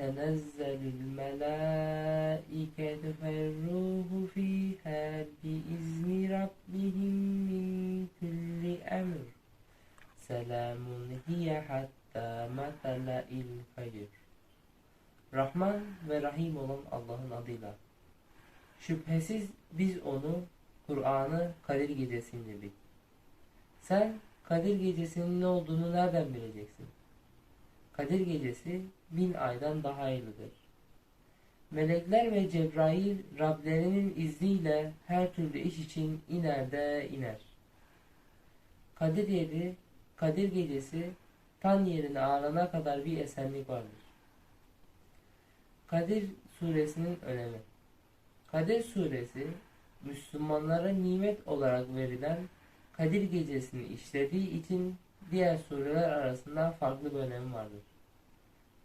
تنزل الملائكة فالروح فيها بإذن ربهم من كل أمر سلام هي حتى مطلع الفجر Rahman ve Rahim olan Allah'ın adıyla. Şüphesiz biz onu, Kur'an'ı Kadir Gecesi indirdik. Sen Kadir Gecesi'nin ne olduğunu nereden bileceksin? Kadir Gecesi bin aydan daha hayırlıdır. Melekler ve Cebrail Rablerinin izniyle her türlü iş için iner de iner. Kadir yeri, Kadir Gecesi tan yerine ağrana kadar bir esenlik vardır. Kadir suresinin önemi Kadir suresi Müslümanlara nimet olarak verilen Kadir gecesini işlediği için diğer sureler arasında farklı bir önemi vardır.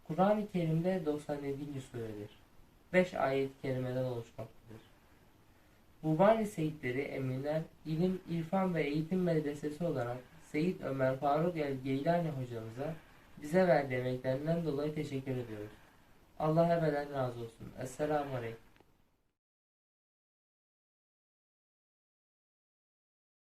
Kur'an-ı Kerim'de 97. suredir. 5 ayet-i kerimeden oluşmaktadır. Bubani Seyitleri Eminler İlim, İrfan ve Eğitim Medresesi olarak Seyit Ömer Faruk El Geylani hocamıza bize verdiği emeklerinden dolayı teşekkür ediyoruz. Allah ebeden razı olsun. Esselamu Aleyküm.